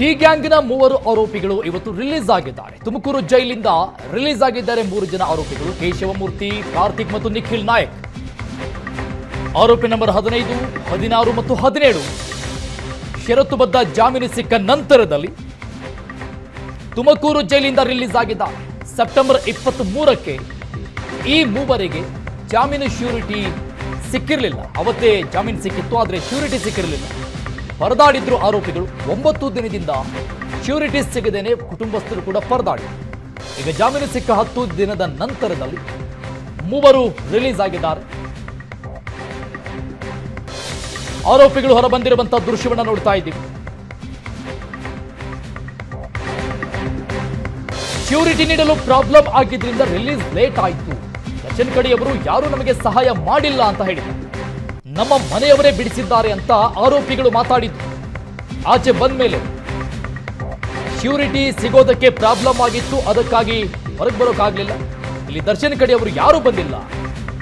D ಗ್ಯಾಂಗ್ನ ಮೂವರು ಆರೋಪಿಗಳು ಇವತ್ತು ರಿಲೀಸ್ ಆಗಿದ್ದಾರೆ. ತುಮಕೂರು ಜೈಲಿಂದ ರಿಲೀಸ್ ಆಗಿದ್ದಾರೆ ಮೂರು ಜನ ಆರೋಪಿಗಳು. ಕೇಶವಮೂರ್ತಿ, ಕಾರ್ತಿಕ್ ಮತ್ತು ನಿಖಿಲ್ ನಾಯಕ್. ಆರೋಪಿ ನಂಬರ್ ಹದಿನೈದು, ಹದಿನಾರು ಮತ್ತು ಹದಿನೇಳು. ಷರತ್ತುಬದ್ಧ ಜಾಮೀನು ಸಿಕ್ಕ ನಂತರದಲ್ಲಿ ತುಮಕೂರು ಜೈಲಿಂದ ರಿಲೀಸ್ ಆಗಿದ್ದಾರೆ ಸೆಪ್ಟೆಂಬರ್ ಇಪ್ಪತ್ತ್ ಮೂರಕ್ಕೆ ಈ ಮೂವರಿಗೆ ಜಾಮೀನು ಶ್ಯೂರಿಟಿ ಸಿಕ್ಕಿರಲಿಲ್ಲ. ಅವತ್ತೇ ಜಾಮೀನು ಸಿಕ್ಕಿತ್ತು, ಆದರೆ ಶ್ಯೂರಿಟಿ ಸಿಕ್ಕಿರಲಿಲ್ಲ. ಪರದಾಡಿದ್ರು ಆರೋಪಿಗಳು. ಒಂಬತ್ತು ದಿನದಿಂದ ಶ್ಯೂರಿಟಿ ಸಿಗದೇನೆ ಕುಟುಂಬಸ್ಥರು ಕೂಡ ಪರದಾಡಿ. ಈಗ ಜಾಮೀನು ಸಿಕ್ಕ ಹತ್ತು ದಿನದ ನಂತರದಲ್ಲಿ ಮೂವರು ರಿಲೀಸ್ ಆಗಿದ್ದಾರೆ. ಆರೋಪಿಗಳು ಹೊರಬಂದಿರುವಂತಹ ದೃಶ್ಯವನ್ನು ನೋಡ್ತಾ ಇದ್ದೀವಿ. ಶ್ಯೂರಿಟಿ ನೀಡಲು ಪ್ರಾಬ್ಲಮ್ ಆಗಿದ್ದರಿಂದ ರಿಲೀಸ್ ಲೇಟ್ ಆಯಿತು. ದರ್ಶನ್ ಕಡೆಯವರು ಯಾರು ನಮಗೆ ಸಹಾಯ ಮಾಡಿಲ್ಲ ಅಂತ ಹೇಳಿದ್ದಾರೆ. ನಮ್ಮ ಮನೆಯವರೇ ಬಿಡಿಸಿದ್ದಾರೆ ಅಂತ ಆರೋಪಿಗಳು ಮಾತಾಡಿದ್ರು. ಆಚೆ ಬಂದ ಮೇಲೆ ಶ್ಯೂರಿಟಿ ಸಿಗೋದಕ್ಕೆ ಪ್ರಾಬ್ಲಮ್ ಆಗಿತ್ತು, ಅದಕ್ಕಾಗಿ ಹೊರಗೆ ಬರೋಕ್ಕಾಗಲಿಲ್ಲ ಇಲ್ಲಿ ದರ್ಶನ್ ಕಡೆಯವರು ಯಾರೂ ಬಂದಿಲ್ಲ.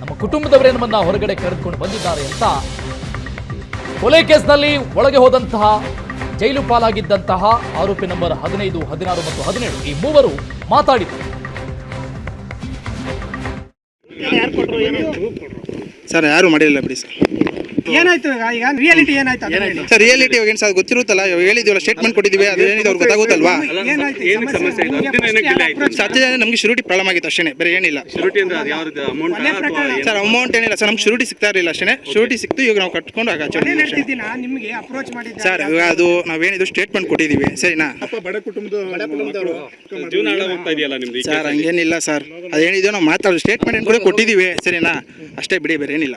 ನಮ್ಮ ಕುಟುಂಬದವರೇ ನಮ್ಮನ್ನ ಹೊರಗಡೆ ಕರೆದುಕೊಂಡು ಬಂದಿದ್ದಾರೆ ಅಂತ ಕೊಲೆ ಕೇಸ್ನಲ್ಲಿ ಒಳಗೆ ಹೋದಂತಹ ಜೈಲು ಪಾಲಾಗಿದ್ದಂತಹ ಆರೋಪಿ ನಂಬರ್ ಹದಿನೈದು, ಹದಿನಾರು ಮತ್ತು ಹದಿನೇಳು ಈ ಮೂವರು ಮಾತಾಡಿದರು. ಸರ್ ಯಾರು ಮಾಡಿರಲಿಲ್ಲ ಬಿಡಿ ಸರ್. ಏನಾಯ್ತು? ಈಗ ರಿಯಾಲಿಟಿ ಏನಾಯ್ತು ಅದನ್ನ ಹೇಳಿ. ಸರ್ ರಿಯಾಲಿಟಿ ಇವಾಗ ಏನು ಸರ್ ಗೊತ್ತಿರುತ್ತಲ್ಲ? ಇವಾಗ ಹೇಳಿದೀವಲ್ಲ ಸ್ಟೇಟ್ಮೆಂಟ್ ಕೊಟ್ಟಿದ್ದೀವಿ ಅದು ಏನಿದೆ ಅವ್ರಿಗೆ ಗೊತ್ತಾಗುತ್ತಲ್ವಾ? ಏನಾಯ್ತು? ಸಮಸ್ಯೆ? ನಿಮ್ಗೆ first ಯಾರು approach ಸತ್ಯ ನಮಗೆ ಶುರುಟಿ ಪ್ರಾಬ್ಲಮ್ ಆಗಿತ್ತು ಅಷ್ಟೇ ಬೇರೆ ಏನಿಲ್ಲ. ಶುರುಟಿ ಅಂದ್ರೆ ಅದು ಯಾವ್ದು? ಅಮೌಂಟ್ ಕೊಲೆ ಪ್ರಕರಣ? ಸರ್ ಅಮೌಂಟ್ ಏನಿಲ್ಲ. ಸರ್ ನಮ್ಗೆ ಶುರುಟಿ ಸಿಗ್ತಾ ಇರಲಿಲ್ಲ ಅಷ್ಟೇ ಶುರುಟಿ ಸಿಕ್ತು ಇವಾಗ ನಾವು ಕಟ್ಕೊಂಡು ಆಗ ನಿಮ್ಗೆ ಅಪ್ರೋಚ್ ಸರ್ ಇವಾಗ ಅದು ನಾವೇನಿದು ಸ್ಟೇಟ್ಮೆಂಟ್ ಕೊಟ್ಟಿದ್ದೀವಿ ಸರಿನಾ? ಜೀವನ ಹಾಳ ಹೋಗ್ತಾ ಇದೆಯಲ್ಲ ನಿಮ್ದು ಈ ಸರ್ ಹಂಗೇನಿಲ್ಲ ಸರ್. ಅದೇನಿದೆಯೋ ನಾವು ಮಾತಾಡೋದು. ಸ್ಟೇಟ್ಮೆಂಟ್ ಏನು ಕೂಡ ಕೊಟ್ಟಿದ್ದೀವಿ ಸರಿನಾ? ಅಷ್ಟೇ ಬಿಡಿ ಬೇರೆ ಏನಿಲ್ಲ.